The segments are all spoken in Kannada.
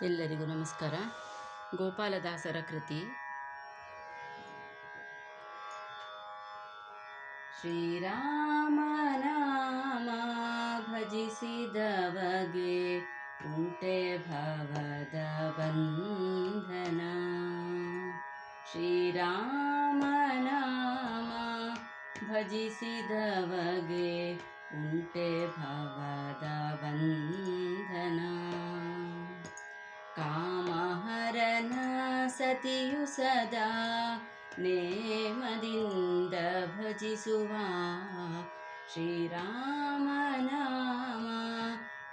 ಎಲ್ಲರಿಗೂ ನಮಸ್ಕಾರ. ಗೋಪಾಲದಾಸರ ಕೃತಿ. ಶ್ರೀರಾಮನಾಮ ಭಜಿಸಿದವಗೆ ಉಂಟೆ ಭವದ ಬಂಧನ. ಶ್ರೀರಾಮನಾಮ ಭಜಿಸಿದವಗೆ ಉಂಟೆ ಭವದ ಸತಿಯು ಸದಾ ನೇಮದಿಂದ ಭಜಿಸುವ ಶ್ರೀರಾಮನಾಮ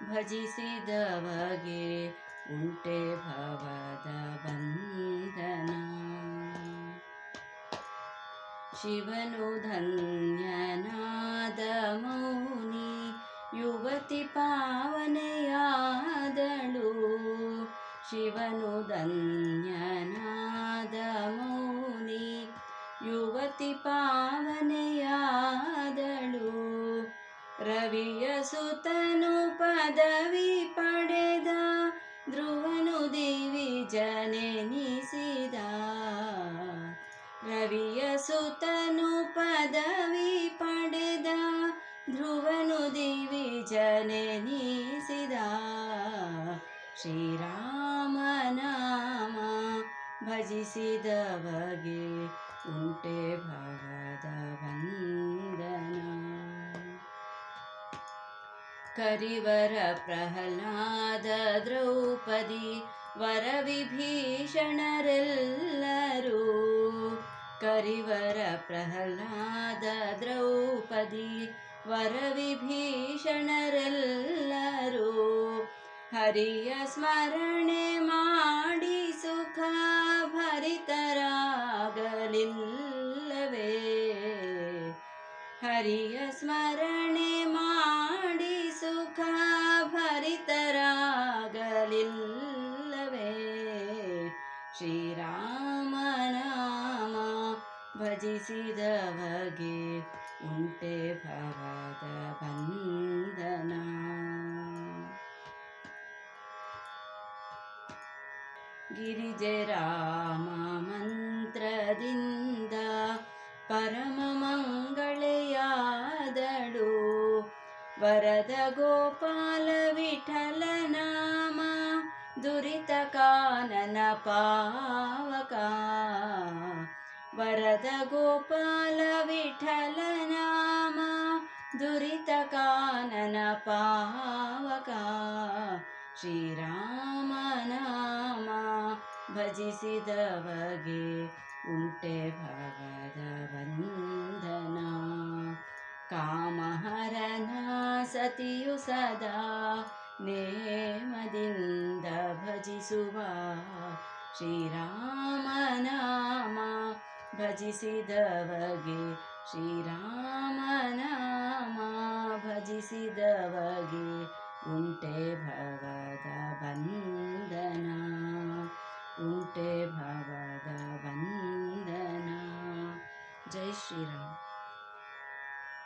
ಭಜಿಸಿದವಗೆ ಉಂಟೆ ಭವದ ಬಂಧನ ಶಿವನು ಧನ್ಯನಾದ ಮೌನಿ ಯುವತಿ ಪಾವನೆಯಾದಳು ಶಿವನು ಧನ್ಯನಾದ ಮೌನಿ ಯುವತಿ ಪಾವನೆಯಾದಳು. ರವಿಯ ಸುತನು ಪದವಿ ಪಡೆದ, ಧ್ರುವನು ದೇವಿ ಜನೆನಿಸಿದ ರವಿಯ ಸುತನು ಪದವಿ ಪಡೆದ, ಧ್ರುವನು ದೇವಿ ಜನೆನಿಸಿದ ಶ್ರೀರಾಮನಾಮ ಭಜಿಸಿದವಗೆ ಉಂಟೆ ಭಾವದ ಬಂಧನ ಕರಿವರ ಪ್ರಹ್ಲಾದ ದ್ರೌಪದಿ ವರವಿಭೀಷಣರೆಲ್ಲರೂ ಕರಿವರ ಪ್ರಹ್ಲಾದ ದ್ರೌಪದಿ ವರವಿಭೀಷಣರೆಲ್ಲರೂ ಹರಿಯ ಸ್ಮರಣೆ ಮಾಡಿ ಹರಿಯ ಸ್ಮರಣೆ ಮಾಡಿ ಸುಖ ಭರಿತರಾಗಲಿಲ್ಲವೇ? ಶ್ರೀರಾಮನಾಮ ಭಜಿಸಿದವಗೆ ಉಂಟೆ ಭವದ ಬಂಧನ. ಗಿರಿಜೆ ರಾಮ ಮಂತ್ರದಿಂದ ಪರಮ वरद गोपाल विठलनामा दुरितका न पावका। वरद गोपाल विठलनामा दुरितका न पावका। श्रीरामनाम भजसि दवगे उटे भ ಸತಿಯು ಸದಾ ನೇಮದಿಂದ ಭಜಿಸುವ ಶ್ರೀರಾಮನಾಮ ಭಜಿಸಿದವಗೆ ಶ್ರೀರಾಮನಾಮ ಭಜಿಸಿದವಗೆ ಉಂಟೆ ಭವದ ಬಂಧನ ಉಂಟೆ ಭವದ ಬಂಧನ ಜೈ ಶ್ರೀರಾಮ್